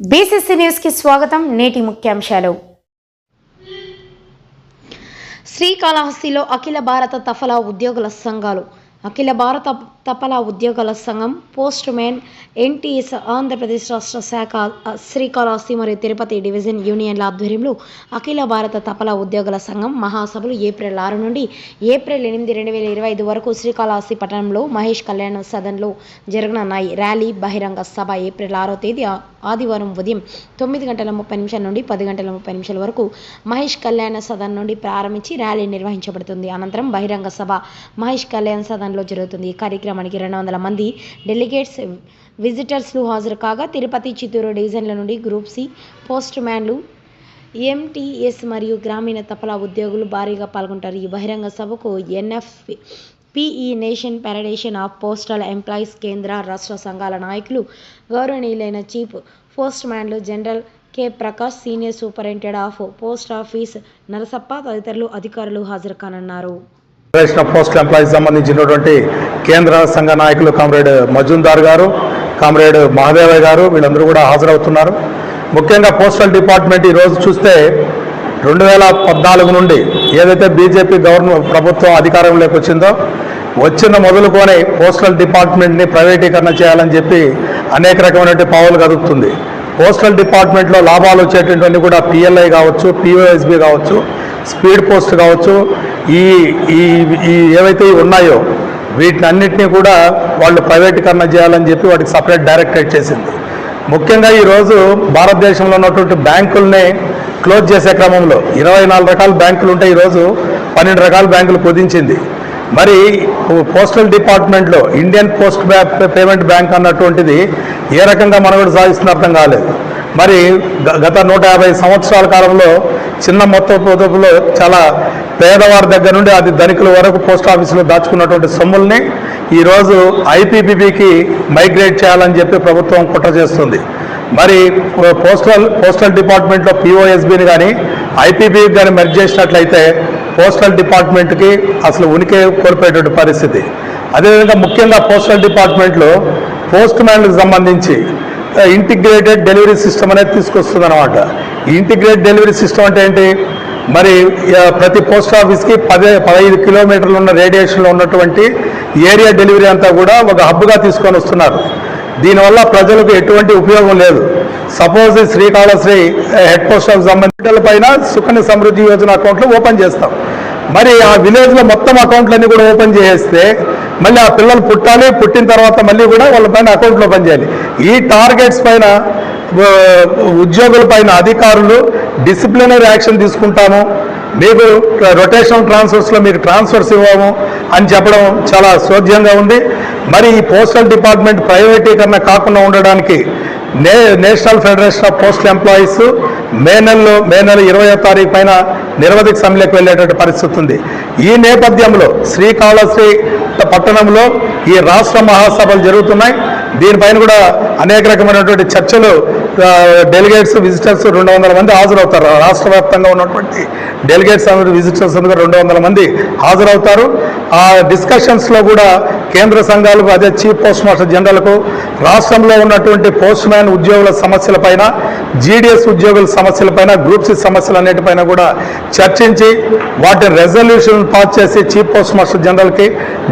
BCC న్యూస్కి స్వాగతం నేటి ముఖ్యాంశాలు. శ్రీకాళహస్తిలో అఖిల భారత తఫలా ఉద్యోగుల సంఘాలు. అఖిల భారత తపలా ఉద్యోగుల సంఘం పోస్ట్ మ్యాన్ ఎన్టీఎస్ ఆంధ్రప్రదేశ్ రాష్ట్ర శాఖ శ్రీకాళహస్తి మరియు తిరుపతి డివిజన్ యూనియన్ల ఆధ్వర్యంలో అఖిల భారత తపలా ఉద్యోగుల సంఘం మహాసభలు ఏప్రిల్ ఆరు నుండి ఏప్రిల్ ఎనిమిది రెండు వేల ఇరవై ఐదు వరకు శ్రీకాళహస్తి పట్టణంలో మహేష్ కళ్యాణ సదన్లో జరగనున్నాయి ర్యాలీ బహిరంగ సభ ఏప్రిల్ ఆరో తేదీ ఆదివారం ఉదయం తొమ్మిది గంటల ముప్పై నిమిషాల నుండి పది గంటల ముప్పై నిమిషాల వరకు మహేష్ కళ్యాణ సదన్ నుండి ప్రారంభించి ర్యాలీ నిర్వహించబడుతుంది. అనంతరం బహిరంగ సభ మహేష్ కళ్యాణ సదన్లో జరుగుతుంది. ఈ కార్యక్రమానికి రెండు వందల మంది డెలిగేట్స్ విజిటర్స్లు హాజరు కాగా తిరుపతి చిత్తూరు డివిజన్ల నుండి గ్రూప్ సి పోస్ట్ మ్యాన్లు ఎంటీఎస్ మరియు గ్రామీణ తపలా ఉద్యోగులు భారీగా పాల్గొంటారు. ఈ బహిరంగ సభకు NF PE nation federation of postal employees కేంద్ర రాష్ట్ర సంఘాల నాయకులు గౌరవనీయులైన chief post మ్యాన్లు general K. Prakash senior superintendent of post office Narasappa తదితరులు అధికారులు హాజరు కానున్నారు ఫెడరేషన్ ఆఫ్ పోస్టల్ ఎంప్లాయీస్ సంబంధించినటువంటి కేంద్ర సంఘ నాయకులు కామ్రేడ్ మజుందార్ గారు కామ్రేడ్ మహాదేవయ్య గారు వీళ్ళందరూ కూడా హాజరవుతున్నారు. ముఖ్యంగా పోస్టల్ డిపార్ట్మెంట్ ఈరోజు చూస్తే రెండు వేల పద్నాలుగు నుండి ఏదైతే బీజేపీ గవర్నమెంట్ ప్రభుత్వం అధికారంలోకి వచ్చిందో వచ్చిన మొదలుకొని పోస్టల్ డిపార్ట్మెంట్ని ప్రైవేటీకరణ చేయాలని చెప్పి అనేక రకమైనటువంటి పావులు కదుపుతుంది. పోస్టల్ డిపార్ట్మెంట్లో లాభాలు వచ్చేటటువంటి కూడా పిఎల్ఐ కావచ్చు పిఓఎస్బి కావచ్చు స్పీడ్ పోస్ట్ కావచ్చు ఈ ఈ ఏవైతే ఉన్నాయో వీటినన్నిటినీ కూడా వాళ్ళు ప్రైవేటీకరణ చేయాలని చెప్పి వాటికి సపరేట్ డైరెక్టరేట్ చేసింది. ముఖ్యంగా ఈరోజు భారతదేశంలో ఉన్నటువంటి బ్యాంకుల్ని క్లోజ్ చేసే క్రమంలో ఇరవై నాలుగు రకాల బ్యాంకులు ఉంటే ఈరోజు పన్నెండు రకాల బ్యాంకులు కుదించింది. మరి పోస్టల్ డిపార్ట్మెంట్లో ఇండియన్ పోస్ట్ పేమెంట్ బ్యాంక్ అన్నటువంటిది ఏ రకంగా మనుగడ సాగిస్తున్న అర్థం కాలేదు. మరి గ- గత నూట యాభై సంవత్సరాల కాలంలో చిన్న మొత్తం పొదుపులో చాలా పేదవారి దగ్గర నుండి అది ధనికుల వరకు పోస్ట్ ఆఫీసులో దాచుకున్నటువంటి సొమ్ముల్ని ఈరోజు ఐపీపీబీకి మైగ్రేట్ చేయాలని చెప్పి ప్రభుత్వం కుట్ర చేస్తుంది. మరి పోస్టల్ పోస్టల్ డిపార్ట్మెంట్లో పిఓఎస్బిని కానీ ఐపీబీకి కానీ మెర్జ్ చేసినట్లయితే పోస్టల్ డిపార్ట్మెంట్కి అసలు ఉనికి కోల్పోయేటువంటి పరిస్థితి. అదేవిధంగా ముఖ్యంగా పోస్టల్ డిపార్ట్మెంట్లో పోస్ట్ మ్యాన్లకు సంబంధించి ఇంటిగ్రేటెడ్ డెలివరీ సిస్టమ్ అనేది తీసుకొస్తుంది అనమాట ఇంటిగ్రేటెడ్ డెలివరీ సిస్టమ్ అంటే ఏంటి? మరి ప్రతి పోస్ట్ ఆఫీస్కి పదే పదహైదు కిలోమీటర్లు ఉన్న రేడియేషన్లో ఉన్నటువంటి ఏరియా డెలివరీ అంతా కూడా ఒక హబ్గా తీసుకొని వస్తున్నారు. దీనివల్ల ప్రజలకు ఎటువంటి ఉపయోగం లేదు. Suppose Srikalahasti head post office సంబంధించిన పైన సుకన్య సమృద్ధి యోజన అకౌంట్లు ఓపెన్ చేస్తాం. మరి ఆ విలేజ్లో మొత్తం అకౌంట్లన్నీ కూడా ఓపెన్ చేసేస్తే మళ్ళీ ఆ పిల్లలు పుట్టాలి పుట్టిన తర్వాత మళ్ళీ కూడా వాళ్ళ పైన అకౌంట్లు ఓపెన్ చేయాలి. ఈ టార్గెట్స్ పైన ఉద్యోగుల పైన అధికారులు డిసిప్లినరీ యాక్షన్ తీసుకుంటాము. మీకు రొటేషనల్ ట్రాన్స్ఫర్స్లో మీకు ట్రాన్స్ఫర్స్ ఇవ్వము. అని చెప్పడం చాలా సోద్యంగా ఉంది. మరి ఈ పోస్టల్ డిపార్ట్మెంట్ ప్రైవేటీకరణ కాకుండా ఉండడానికి నే national federation of postal employees May నెలలో మే నెల ఇరవయో తారీఖు పైన నిరవధిక సమ్మెలకు వెళ్ళేటువంటి పరిస్థితి ఉంది. ఈ నేపథ్యంలో శ్రీకాళహస్తి పట్టణంలో ఈ రాష్ట్ర మహాసభలు జరుగుతున్నాయి. దీనిపైన కూడా అనేక రకమైనటువంటి చర్చలు డెలిగేట్స్ విజిటర్స్ రెండు వందల మంది హాజరవుతారు. రాష్ట్ర వ్యాప్తంగా ఉన్నటువంటి డెలిగేట్స్ అందరూ విజిటర్స్ అందరూ రెండు వందల మంది హాజరవుతారు. ఆ డిస్కషన్స్లో కూడా కేంద్ర సంఘాలు అదే చీఫ్ పోస్ట్ మాస్టర్ జనరల్కు రాష్ట్రంలో ఉన్నటువంటి పోస్ట్ మ్యాన్ ఉద్యోగుల సమస్యలపైన జీడిఎస్ ఉద్యోగుల సమస్యలపైన గ్రూప్స్ సమస్యలు అన్నిటిపైన కూడా చర్చించి వాటి రెజల్యూషన్ పాస్ చేసి చీఫ్ పోస్ట్ మాస్టర్ జనరల్కి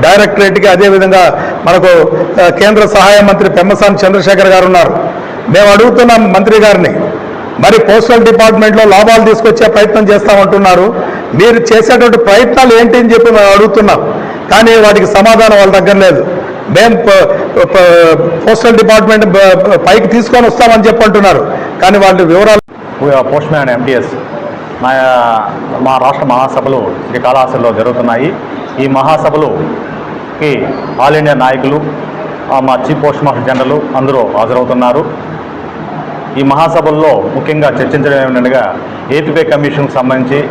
డైరెక్టరేట్కి అదేవిధంగా మనకు కేంద్ర సహాయ మంత్రి పెమ్మసాని చంద్రశేఖర్ గారు ఉన్నారు. మేము అడుగుతున్నాం మంత్రి గారిని మరి పోస్టల్ డిపార్ట్మెంట్లో లాభాలు తీసుకొచ్చే ప్రయత్నం చేస్తామంటున్నారు. మీరు చేసేటువంటి ప్రయత్నాలు ఏంటి అని చెప్పి మేము అడుగుతున్నాం. కానీ వాటికి సమాధానం వాళ్ళ దగ్గర లేదు. మేము పోస్టల్ డిపార్ట్మెంట్ పైకి తీసుకొని వస్తామని చెప్పి అంటున్నారు. కానీ వాళ్ళ వివరాలు పోస్ట్ మ్యాన్ ఎంటీఎస్ మా మా రాష్ట్ర మహాసభలు శ్రీకాళహస్తిలో జరుగుతున్నాయి. ఈ మహాసభలుకి ఆల్ ఇండియా నాయకులు మా చీఫ్ పోస్ట్ మాస్టర్ జనరల్ అందరూ హాజరవుతున్నారు. ఈ మహాసభల్లో ముఖ్యంగా చర్చించడం ఏమిటనగా ఏపీపై కమిషన్కి సంబంధించి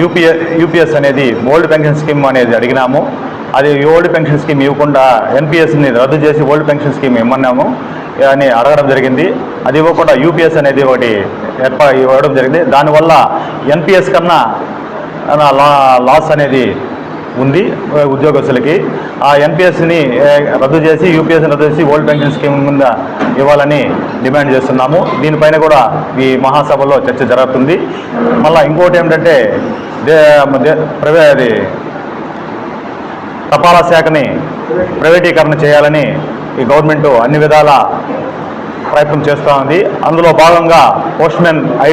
యూపీఎస్ యూపీఎస్ అనేది ఓల్డ్ పెన్షన్ స్కీమ్ అనేది అడిగినాము. అది ఓల్డ్ పెన్షన్ స్కీమ్ ఇవ్వకుండా ఎన్పిఎస్ని రద్దు చేసి ఓల్డ్ పెన్షన్ స్కీమ్ ఇమ్మన్నాము. అని అడగడం జరిగింది. అది ఇవ్వకుండా యూపీఎస్ అనేది ఒకటి ఏర్పా ఇవ్వడం జరిగింది. దానివల్ల ఎన్పిఎస్ కన్నా లా- లాస్ అనేది ఉంది ఉద్యోగస్తులకి. ఆ ఎన్పిఎస్ని రద్దు చేసి యూపీఎస్ని రద్దు చేసి ఓల్డ్ పెన్షన్ స్కీమ్ మీద ఇవ్వాలని డిమాండ్ చేస్తున్నాము. దీనిపైన కూడా ఈ మహాసభలో చర్చ జరుగుతుంది. మళ్ళీ ఇంకోటి ఏమిటంటే దే అది తపాలా శాఖని ప్రైవేటీకరణ చేయాలని ఈ గవర్నమెంట్ అన్ని విధాల ప్రయత్నం చేస్తూ ఉంది. అందులో భాగంగా పోస్ట్మెన్ ఐ